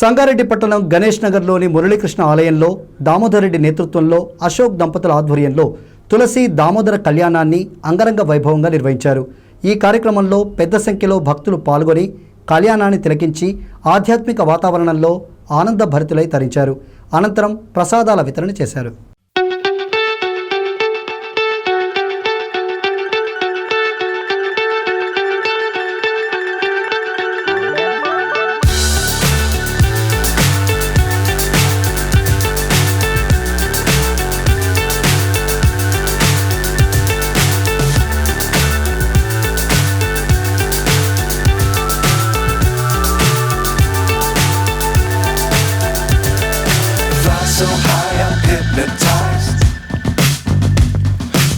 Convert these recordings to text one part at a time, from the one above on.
సంగారెడ్డి పట్టణం గణేష్ నగర్లోని మురళీకృష్ణ ఆలయంలో దామోదరెడ్డి నేతృత్వంలో అశోక్ దంపతుల ఆధ్వర్యంలో తులసి దామోదర కళ్యాణాన్ని అంగరంగ వైభవంగా నిర్వహించారు. ఈ కార్యక్రమంలో పెద్ద సంఖ్యలో భక్తులు పాల్గొని కళ్యాణాన్ని తిలకించి ఆధ్యాత్మిక వాతావరణంలో ఆనంద భరితులై తరించారు. అనంతరం ప్రసాదాల వితరణ చేశారు. So high, I'm hypnotized.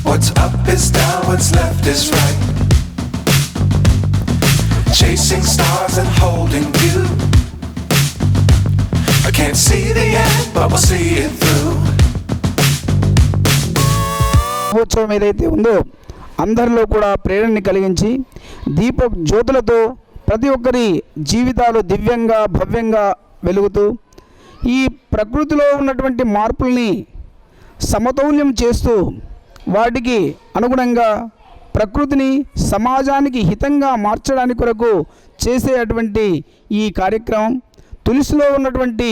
What's up is down, what's left is right. Chasing stars and holding you. I can't see the end, but we'll see it through. ఉత్సవం ఏదైతే ఉందో అందరిలో కూడా ప్రేరణని కలిగించి దీప జ్యోతులతో ప్రతి ఒక్కరి జీవితాలు దివ్యంగా భవ్యంగా వెలుగుతూ ఈ ప్రకృతిలో ఉన్నటువంటి మార్పుల్ని సమతౌల్యం చేస్తూ వాటికి అనుగుణంగా ప్రకృతిని సమాజానికి హితంగా మార్చడానికి కొరకు చేసే అటువంటి ఈ కార్యక్రమం తులసిలో ఉన్నటువంటి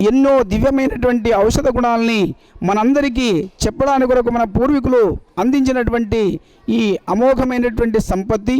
ఎన్నో దివ్యమైనటువంటి ఔషధ గుణాలని మనందరికీ చెప్పడానికి కొరకు మన పూర్వీకులు అందించినటువంటి ఈ అమోఘమైనటువంటి సంపత్తి.